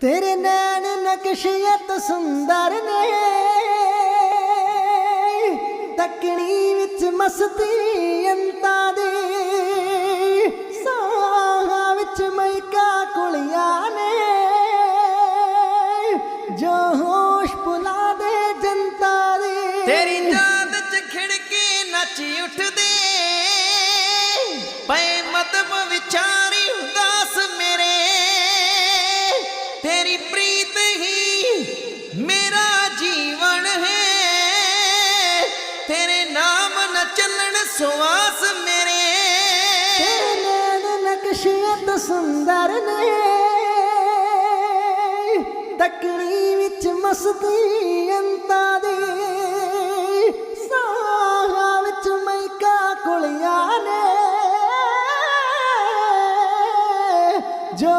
ਤੇਰੇ ਨੈਣ ਨਕਸ਼ੀਅਤ ਸੁੰਦਰ ਨੇ। ਤਕਣੀ ਵਿੱਚ ਮਸਤੀ ਅੰਤਾਂ ਦੇ। ਸਾਹਾਂ ਵਿੱਚ ਮਹਿਕਾ ਕੁਲੀਆਂ ਨੇ। ਜੋ ਹੋਸ਼ ਭੁਲਾ ਦੇ ਜਨਤਾ ਦੇ। ਤੇਰੀ ਯਾਦ ਚ ਖਿੜਕੀ ਨੱਚ ਉੱਠਦੇ ਤੇਰੀ ਪ੍ਰੀਤ ਹੀ ਮੇਰਾ ਜੀਵਨ ਹੈ। ਤੇਰੇ ਨਾਮ ਨਾ ਚੱਲਣ ਸੁਆਸ ਮੇਰੇ। ਤੇਰੇ ਨੈਣ ਨਕਸ਼ੀਅਤ ਸੁੰਦਰ ਨੇ। ਤਕਣੀ ਵਿੱਚ ਮਸਤੀ ਅੰਤਾ ਦੇ। ਸਾਹਾਂ ਵਿੱਚ ਮੈਕਾ ਕੁਲਿਆ ਨੇ। ਜੋ